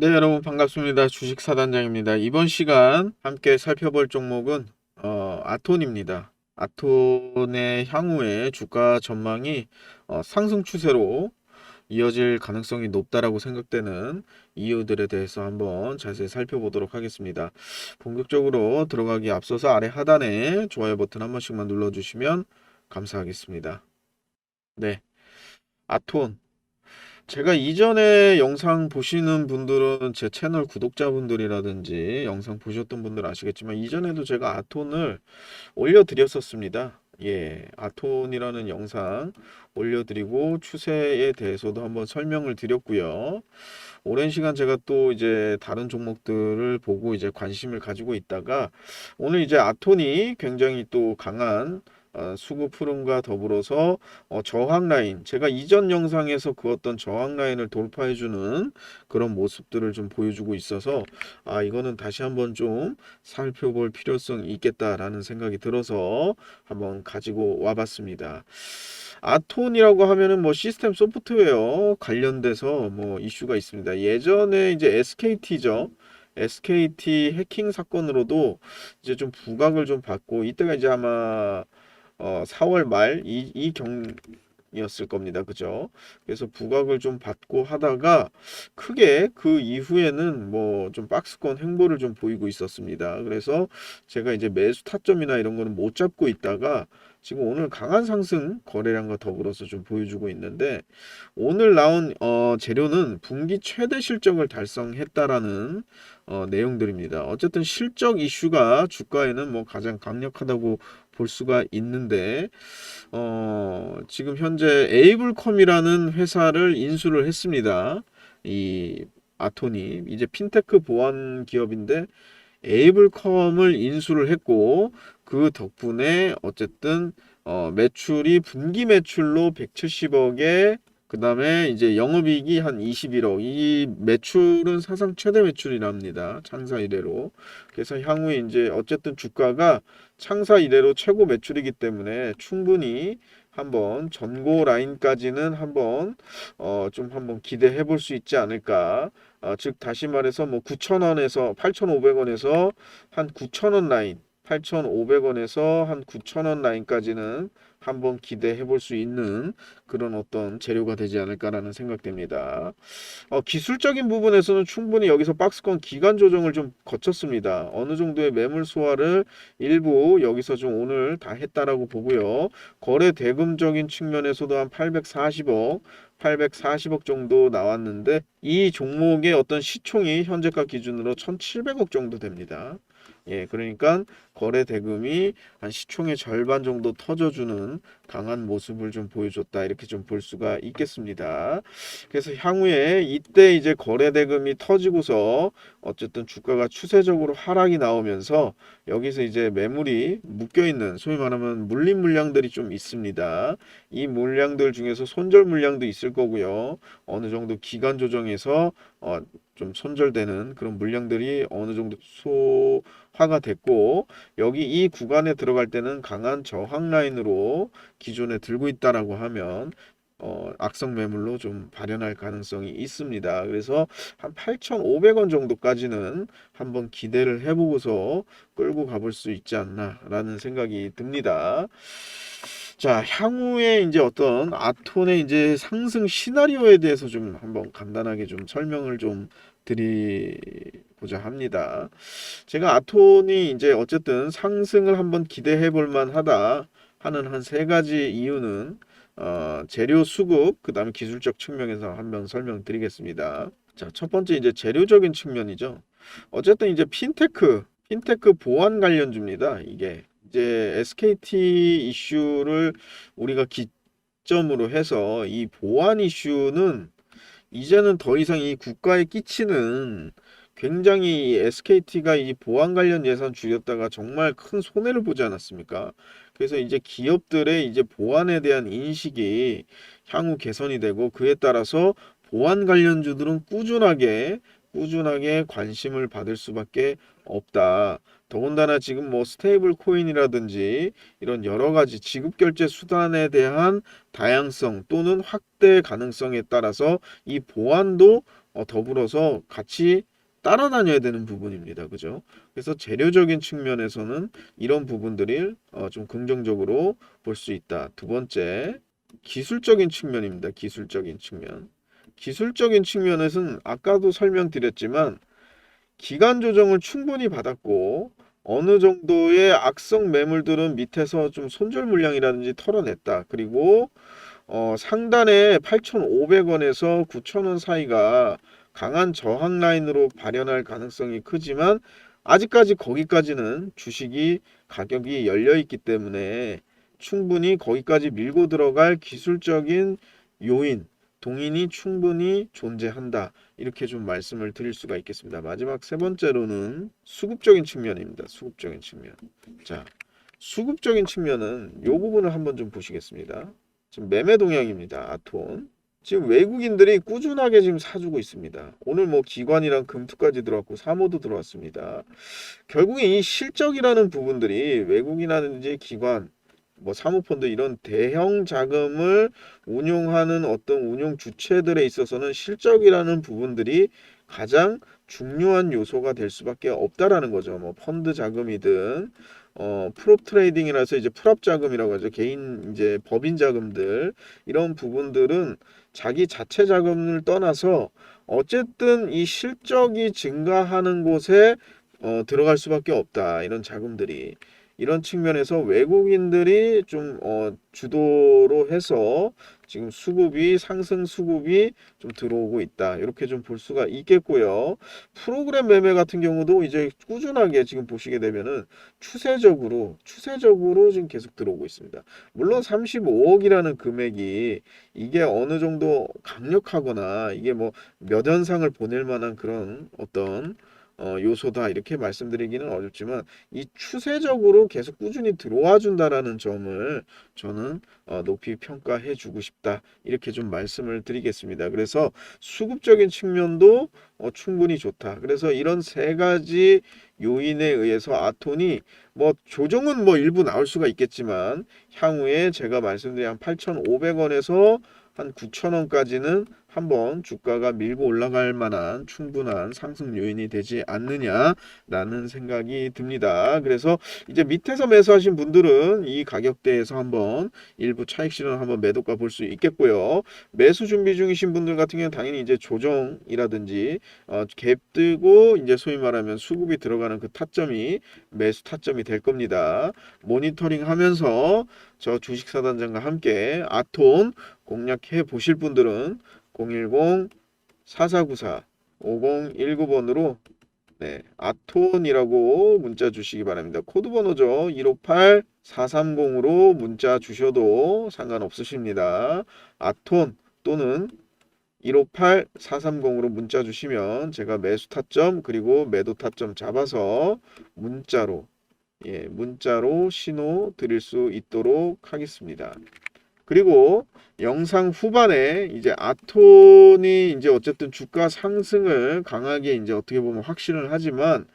네, 여러분 반갑습니다. 주식 사단장입니다. 이번 시간 함께 살펴볼 종목은 어, 아톤입니다. 아톤의 향후의 주가 전망이 어, 상승 추세로 이어질 가능성이 높다라고 생각되는 이유들에 대해서 한번 자세히 살펴보도록 하겠습니다. 본격적으로 들어가기 앞서서 아래 하단에 좋아요 버튼 한 번씩만 눌러주시면 감사하겠습니다. 네, 아톤 제가 이전에 영상 보시는 분들은 제 채널 구독자분들이라든지 영상 보셨던 분들 아시겠지만 이전에도 제가 아톤을 올려드렸었습니다. 예, 아톤이라는 영상 올려드리고 추세에 대해서도 한번 설명을 드렸고요. 오랜 시간 제가 또 이제 다른 종목들을 보고 이제 관심을 가지고 있다가 오늘 이제 아톤이 굉장히 또 강한 어, 수급 흐름과 더불어서 어, 저항 라인 제가 이전 영상에서 그 어떤 저항 라인을 돌파해 주는 그런 모습들을 좀 보여주고 있어서 아 이거는 다시 한번 좀 살펴볼 필요성이 있겠다라는 생각이 들어서 한번 가지고 와봤습니다. 아톤이라고 하면은 뭐 시스템 소프트웨어 관련돼서 뭐 이슈가 있습니다. 예전에 이제 SKT죠. SKT 해킹 사건으로도 이제 좀 부각을 좀 받고 이때가 이제 아마 어, 4월 말 이, 이 경이었을 겁니다. 그죠? 그래서 부각을 좀 받고 하다가 크게 그 이후에는 뭐 좀 박스권 행보를 좀 보이고 있었습니다. 그래서 제가 이제 매수 타점이나 이런 거는 못 잡고 있다가 지금 오늘 강한 상승 거래량과 더불어서 좀 보여주고 있는데 오늘 나온 어, 재료는 분기 최대 실적을 달성했다라는 어, 내용들입니다. 어쨌든 실적 이슈가 주가에는 뭐 가장 강력하다고 볼 수가 있는데 어, 지금 현재 에이블컴이라는 회사를 인수를 했습니다. 이 아토니 이제 핀테크 보안 기업인데 에이블컴을 인수를 했고 그 덕분에 어쨌든 어, 매출이 분기 매출로 170억에 그 다음에 이제 영업이익이 한 21억. 이 매출은 사상 최대 매출이랍니다. 창사 이래로. 그래서 향후에 이제 어쨌든 주가가 창사 이래로 최고 매출이기 때문에 충분히 한번 전고 라인까지는 한번 어 좀 한번 기대해 볼 수 있지 않을까. 어, 즉 다시 말해서 뭐 9,000원에서 8,500원에서 한 9,000원 라인 8,500원에서 한 9,000원 라인까지는 한번 기대해 볼 수 있는 그런 어떤 재료가 되지 않을까라는 생각됩니다. 어, 기술적인 부분에서는 충분히 여기서 박스권 기간 조정을 좀 거쳤습니다. 어느 정도의 매물 소화를 일부 여기서 좀 오늘 다 했다라고 보고요. 거래 대금적인 측면에서도 한 840억 840억 정도 나왔는데 이 종목의 어떤 시총이 현재가 기준으로 1,700억 정도 됩니다. 예, 그러니까 거래 대금이 한 시총의 절반 정도 터져주는 강한 모습을 좀 보여줬다 이렇게 좀 볼 수가 있겠습니다. 그래서 향후에 이때 이제 거래 대금이 터지고서 어쨌든 주가가 추세적으로 하락이 나오면서 여기서 이제 매물이 묶여 있는 소위 말하면 물린 물량들이 좀 있습니다. 이 물량들 중에서 손절 물량도 있을 거고요. 어느 정도 기간 조정에서 어, 좀 손절되는 그런 물량들이 어느 정도 소화가 됐고 여기 이 구간에 들어갈 때는 강한 저항 라인으로 기존에 들고 있다라고 하면 어, 악성 매물로 좀 발현할 가능성이 있습니다. 그래서 한 8,500원 정도까지는 한번 기대를 해보고서 끌고 가볼 수 있지 않나라는 생각이 듭니다. 자, 향후에 이제 어떤 아톤의 이제 상승 시나리오에 대해서 좀 한번 간단하게 좀 설명을 좀 드리고자 합니다. 제가 아톤이 이제 어쨌든 상승을 한번 기대해 볼 만하다 하는 한 세 가지 이유는 어, 재료 수급, 그 다음에 기술적 측면에서 한번 설명드리겠습니다. 자, 첫 번째 이제 재료적인 측면이죠. 어쨌든 이제 핀테크, 핀테크 보안 관련주입니다. 이게 이제 SKT 이슈를 우리가 기점으로 해서 이 보안 이슈는 이제는 더 이상 이 국가에 끼치는 굉장히 SKT가 이 보안 관련 예산 줄였다가 정말 큰 손해를 보지 않았습니까? 그래서 이제 기업들의 이제 보안에 대한 인식이 향후 개선이 되고 그에 따라서 보안 관련주들은 꾸준하게 꾸준하게 관심을 받을 수밖에 없다. 더군다나 지금 뭐 스테이블 코인이라든지 이런 여러 가지 지급 결제 수단에 대한 다양성 또는 확대 가능성에 따라서 이 보안도 어, 더불어서 같이 따라다녀야 되는 부분입니다. 그죠? 그래서 재료적인 측면에서는 이런 부분들을 어, 좀 긍정적으로 볼 수 있다. 두 번째, 기술적인 측면입니다. 기술적인 측면. 기술적인 측면에서는 아까도 설명드렸지만 기간 조정을 충분히 받았고 어느 정도의 악성 매물들은 밑에서 좀 손절 물량이라든지 털어냈다. 그리고 어, 상단에 8,500원에서 9,000원 사이가 강한 저항 라인으로 발현할 가능성이 크지만 아직까지 거기까지는 주식이 가격이 열려 있기 때문에 충분히 거기까지 밀고 들어갈 기술적인 요인, 동인이 충분히 존재한다. 이렇게 좀 말씀을 드릴 수가 있겠습니다. 마지막 세 번째로는 수급적인 측면입니다. 수급적인 측면. 자, 수급적인 측면은 요 부분을 한번 좀 보시겠습니다. 지금 매매 동향입니다. 아톤. 지금 외국인들이 꾸준하게 지금 사주고 있습니다. 오늘 뭐 기관이랑 금투까지 들어왔고 사모도 들어왔습니다. 결국에 이 실적이라는 부분들이 외국인이라든지 기관, 뭐 사모펀드 이런 대형 자금을 운용하는 어떤 운용 주체들에 있어서는 실적이라는 부분들이 가장 중요한 요소가 될 수밖에 없다라는 거죠. 뭐 펀드 자금이든 어 프롭 트레이딩이라서 이제 프랍 자금이라고 하죠. 개인 이제 법인 자금들 이런 부분들은 자기 자체 자금을 떠나서 어쨌든 이 실적이 증가하는 곳에 어, 들어갈 수밖에 없다. 이런 자금들이. 이런 측면에서 외국인들이 좀 어, 주도로 해서 지금 수급이 상승 수급이 좀 들어오고 있다. 이렇게 좀 볼 수가 있겠고요. 프로그램 매매 같은 경우도 이제 꾸준하게 지금 보시게 되면은 추세적으로 추세적으로 지금 계속 들어오고 있습니다. 물론 35억이라는 금액이 이게 어느 정도 강력하거나 이게 뭐 몇 연상을 보낼 만한 그런 어떤 어, 요소다 이렇게 말씀드리기는 어렵지만 이 추세적으로 계속 꾸준히 들어와 준다라는 점을 저는 어, 높이 평가해 주고 싶다 이렇게 좀 말씀을 드리겠습니다. 그래서 수급적인 측면도 어, 충분히 좋다. 그래서 이런 세 가지 요인에 의해서 아톤이 뭐 조정은 뭐 일부 나올 수가 있겠지만 향후에 제가 말씀드린 한 8,500원에서 한 9,000원까지는 한번 주가가 밀고 올라갈 만한 충분한 상승 요인이 되지 않느냐라는 생각이 듭니다. 그래서 이제 밑에서 매수하신 분들은 이 가격대에서 한번 일부 차익 실현 한번 매도가 볼 수 있겠고요. 매수 준비 중이신 분들 같은 경우는 당연히 이제 조정이라든지 어, 갭 뜨고 이제 소위 말하면 수급이 들어가는 그 타점이 매수 타점이 될 겁니다. 모니터링 하면서 저 주식사단장과 함께 아톤 공략해 보실 분들은 010-4494 5019번으로 네, 아톤이라고 문자 주시기 바랍니다. 코드 번호죠. 158-430으로 문자 주셔도 상관없으십니다. 아톤 또는 158-430으로 문자 주시면 제가 매수 타점 그리고 매도 타점 잡아서 문자로 예, 문자로 신호 드릴 수 있도록 하겠습니다. 그리고 영상 후반에 이제 아톤이 이제 어쨌든 주가 상승을 강하게 이제 어떻게 보면 확신을 하지만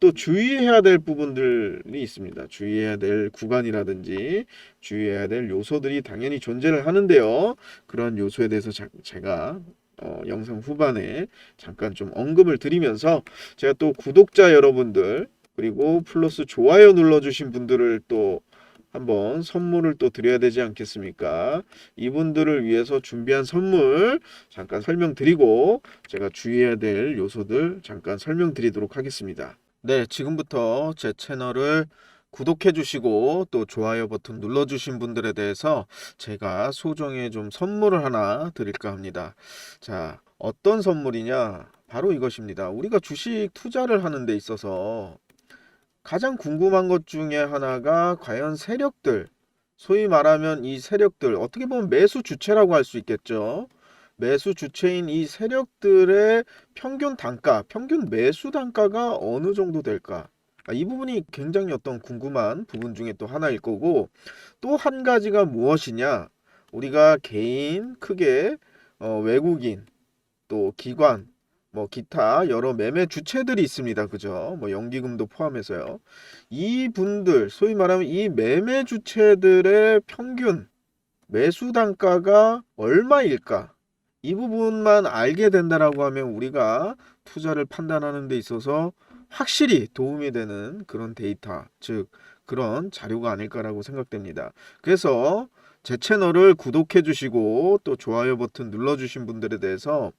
또 주의해야 될 부분들이 있습니다. 주의해야 될 구간이라든지 주의해야 될 요소들이 당연히 존재를 하는데요. 그런 요소에 대해서 자, 제가 어, 영상 후반에 잠깐 좀 언급을 드리면서 제가 또 구독자 여러분들 그리고 플러스 좋아요 눌러주신 분들을 또 한번 선물을 또 드려야 되지 않겠습니까? 이분들을 위해서 준비한 선물 잠깐 설명드리고 제가 주의해야 될 요소들 잠깐 설명드리도록 하겠습니다. 네, 지금부터 제 채널을 구독해 주시고 또 좋아요 버튼 눌러 주신 분들에 대해서 제가 소정의 좀 선물을 하나 드릴까 합니다. 자, 어떤 선물이냐? 바로 이것입니다. 우리가 주식 투자를 하는 데 있어서 가장 궁금한 것 중에 하나가 과연 세력들, 소위 말하면 이 세력들, 어떻게 보면 매수 주체라고 할 수 있겠죠. 매수 주체인 이 세력들의 평균 단가, 평균 매수 단가가 어느 정도 될까? 아, 이 부분이 굉장히 어떤 궁금한 부분 중에 또 하나일 거고, 또 한 가지가 무엇이냐? 우리가 개인, 크게, 어, 외국인, 또 기관, 뭐 기타 여러 매매 주체들이 있습니다. 그죠? 뭐 연기금도 포함해서요. 이 분들 소위 말하면 이 매매 주체들의 평균 매수 단가가 얼마일까? 이 부분만 알게 된다라고 하면 우리가 투자를 판단하는 데 있어서 확실히 도움이 되는 그런 데이터, 즉 그런 자료가 아닐까라고 생각됩니다. 그래서 제 채널을 구독해 주시고 또 좋아요 버튼 눌러 주신 분들에 대해서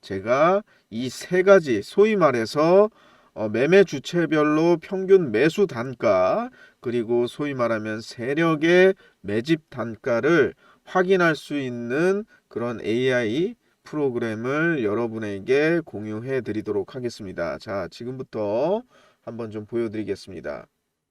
제가 이 세 가지 소위 말해서 어, 매매 주체별로 평균 매수 단가 그리고 소위 말하면 세력의 매집 단가를 확인할 수 있는 그런 AI 프로그램을 여러분에게 공유해 드리도록 하겠습니다. 자, 지금부터 한번 좀 보여드리겠습니다.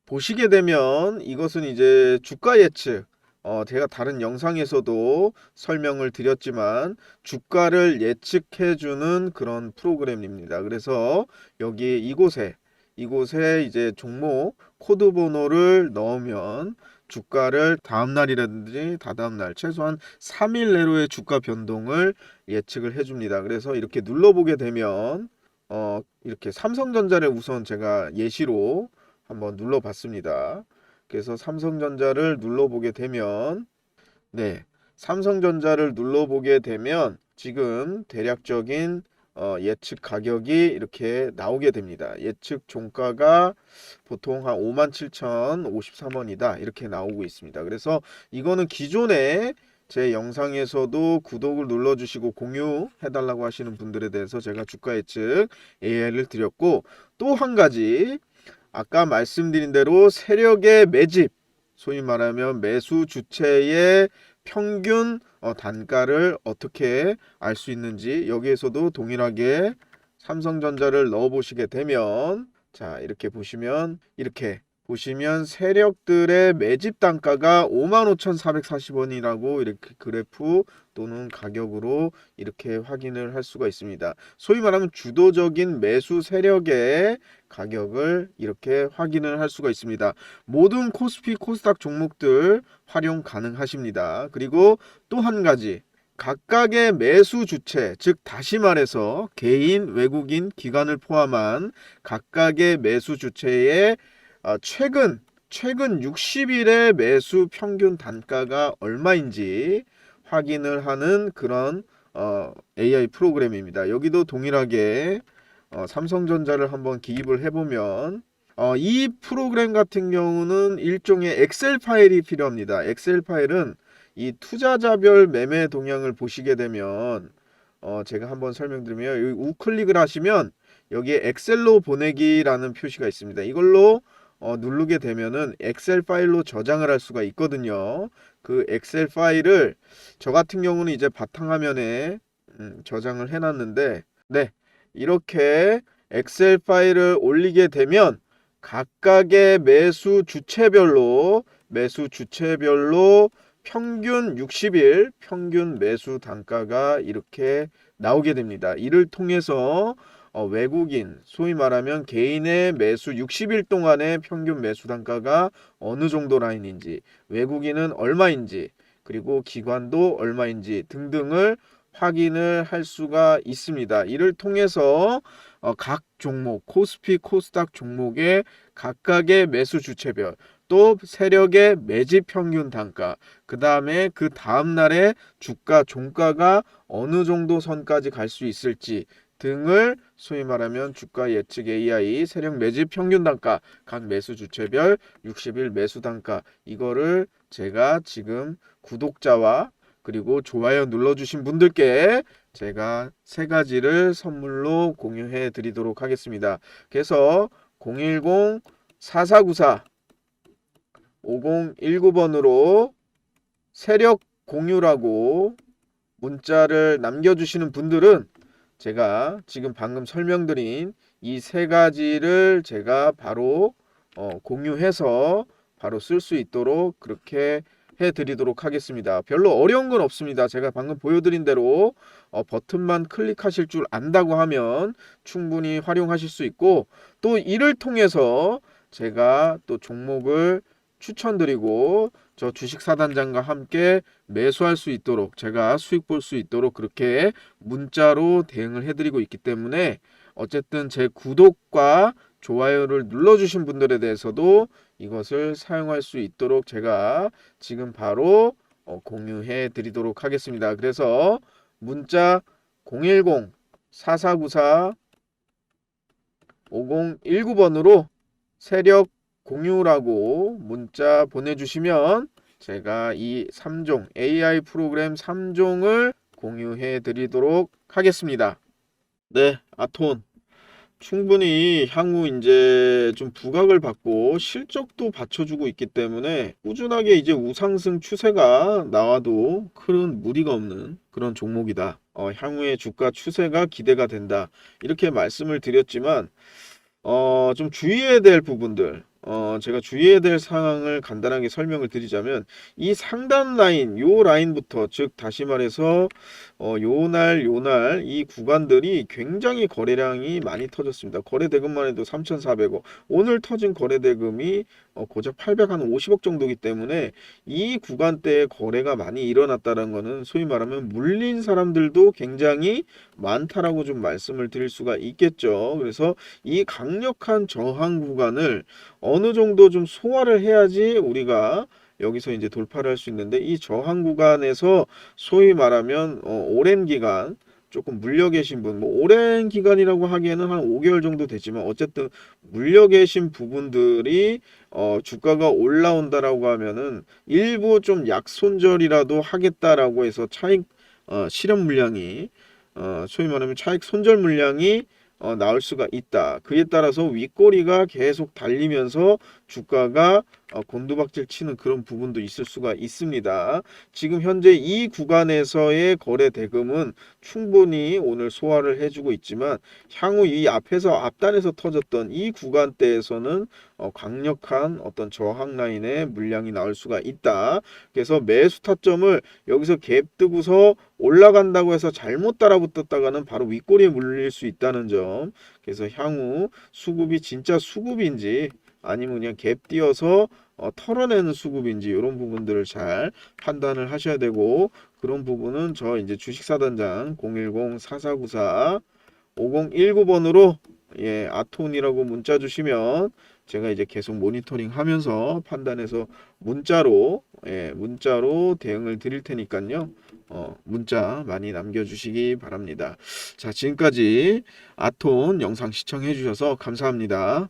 보시게 되면 이것은 이제 주가 예측, 어, 제가 다른 영상에서도 설명을 드렸지만 주가를 예측해주는 그런 프로그램입니다. 그래서 여기 이곳에 이곳에 이제 종목 코드 번호를 넣으면 주가를 다음 날이라든지 다다음 날 최소한 3일 내로의 주가 변동을 예측을 해줍니다. 그래서 이렇게 눌러보게 되면 어, 이렇게 삼성전자를 우선 제가 예시로 한번 눌러봤습니다. 그래서 삼성전자를 눌러보게 되면 네 삼성전자를 눌러보게 되면 지금 대략적인 어, 예측 가격이 이렇게 나오게 됩니다. 예측 종가가 보통 한 57,053원이다 이렇게 나오고 있습니다. 그래서 이거는 기존에 제 영상에서도 구독을 눌러주시고 공유해달라고 하시는 분들에 대해서 제가 주가 예측 AI를 드렸고 또 한 가지 아까 말씀드린 대로 세력의 매집, 소위 말하면 매수 주체의 평균 어, 단가를 어떻게 알 수 있는지 여기에서도 동일하게 삼성전자를 넣어 보시게 되면 자 이렇게 보시면 이렇게 보시면 세력들의 매집 단가가 55,440원이라고 이렇게 그래프 또는 가격으로 이렇게 확인을 할 수가 있습니다. 소위 말하면 주도적인 매수 세력의 가격을 이렇게 확인을 할 수가 있습니다. 모든 코스피 코스닥 종목들 활용 가능하십니다. 그리고 또 한 가지 각각의 매수 주체, 즉 다시 말해서 개인, 외국인, 기관을 포함한 각각의 매수 주체의 어, 최근 최근 60일의 매수 평균 단가가 얼마인지 확인을 하는 그런 어, AI 프로그램입니다. 여기도 동일하게 어, 삼성전자를 한번 기입을 해보면 어, 이 프로그램 같은 경우는 일종의 엑셀 파일이 필요합니다. 엑셀 파일은 이 투자자별 매매 동향을 보시게 되면 어, 제가 한번 설명드리면 여기 우클릭을 하시면 여기에 엑셀로 보내기라는 표시가 있습니다. 이걸로 어, 누르게 되면은 엑셀 파일로 저장을 할 수가 있거든요. 그 엑셀 파일을 저 같은 경우는 이제 바탕화면에 음, 저장을 해놨는데 네 이렇게 엑셀 파일을 올리게 되면 각각의 매수 주체별로 매수 주체별로 평균 60일 평균 매수 단가가 이렇게 나오게 됩니다. 이를 통해서 어, 외국인, 소위 말하면 개인의 매수 60일 동안의 평균 매수 단가가 어느 정도 라인인지, 외국인은 얼마인지, 그리고 기관도 얼마인지 등등을 확인을 할 수가 있습니다. 이를 통해서 어, 각 종목, 코스피, 코스닥 종목의 각각의 매수 주체별, 또 세력의 매집 평균 단가, 그 다음에 그 다음 날의 주가, 종가가 어느 정도 선까지 갈 수 있을지 등을 소위 말하면 주가 예측 AI 세력 매집 평균 단가 각 매수 주체별 60일 매수 단가 이거를 제가 지금 구독자와 그리고 좋아요 눌러주신 분들께 제가 세 가지를 선물로 공유해 드리도록 하겠습니다. 그래서 010 4494 5019번으로 세력 공유라고 문자를 남겨주시는 분들은 제가 지금 방금 설명드린 이 세 가지를 제가 바로 어, 공유해서 바로 쓸 수 있도록 그렇게 해드리도록 하겠습니다. 별로 어려운 건 없습니다. 제가 방금 보여드린 대로 어, 버튼만 클릭하실 줄 안다고 하면 충분히 활용하실 수 있고 또 이를 통해서 제가 또 종목을 추천드리고 저 주식 사단장과 함께 매수할 수 있도록 제가 수익 볼 수 있도록 그렇게 문자로 대응을 해드리고 있기 때문에 어쨌든 제 구독과 좋아요를 눌러주신 분들에 대해서도 이것을 사용할 수 있도록 제가 지금 바로 어, 공유해 드리도록 하겠습니다. 그래서 문자 010 4494 5019번으로 세력 공유라고 문자 보내주시면 제가 이 3종 AI 프로그램 3종을 공유해 드리도록 하겠습니다. 네, 아톤. 충분히 향후 이제 좀 부각을 받고 실적도 받쳐주고 있기 때문에 꾸준하게 이제 우상승 추세가 나와도 큰 무리가 없는 그런 종목이다. 어, 향후의 주가 추세가 기대가 된다. 이렇게 말씀을 드렸지만 어, 좀 주의해야 될 부분들, 어, 제가 주의해야 될 상황을 간단하게 설명을 드리자면, 이 상단 라인, 요 라인부터, 즉, 다시 말해서, 어, 요 날, 요 날, 이 구간들이 굉장히 거래량이 많이 터졌습니다. 거래 대금만 해도 3,400억. 오늘 터진 거래 대금이, 어, 고작 850억 정도이기 때문에, 이 구간대에 거래가 많이 일어났다는 거는, 소위 말하면 물린 사람들도 굉장히 많다라고 좀 말씀을 드릴 수가 있겠죠. 그래서 이 강력한 저항 구간을 어느 정도 좀 소화를 해야지 우리가 여기서 이제 돌파를 할 수 있는데 이 저항 구간에서 소위 말하면 어, 오랜 기간 조금 물려 계신 분, 뭐 오랜 기간이라고 하기에는 한 5개월 정도 되지만 어쨌든 물려 계신 부분들이 어, 주가가 올라온다라고 하면은 일부 좀 약손절이라도 하겠다라고 해서 차익 어, 실현 물량이 어, 소위 말하면 차익 손절 물량이 어, 나올 수가 있다. 그에 따라서 윗꼬리가 계속 달리면서 주가가 어, 곤두박질 치는 그런 부분도 있을 수가 있습니다. 지금 현재 이 구간에서의 거래 대금은 충분히 오늘 소화를 해주고 있지만 향후 이 앞에서 앞단에서 터졌던 이 구간대에서는 어, 강력한 어떤 저항 라인의 물량이 나올 수가 있다. 그래서 매수 타점을 여기서 갭 뜨고서 올라간다고 해서 잘못 따라붙었다가는 바로 윗꼬리에 물릴 수 있다는 점. 그래서 향후 수급이 진짜 수급인지 아니면 그냥 갭 띄어서 어, 털어내는 수급인지 이런 부분들을 잘 판단을 하셔야 되고 그런 부분은 저 이제 주식사단장 010-4494 5019번으로 예, 아톤이라고 문자 주시면 제가 이제 계속 모니터링 하면서 판단해서 문자로 예, 문자로 대응을 드릴 테니까요. 어, 문자 많이 남겨주시기 바랍니다. 자, 지금까지 아톤 영상 시청해 주셔서 감사합니다.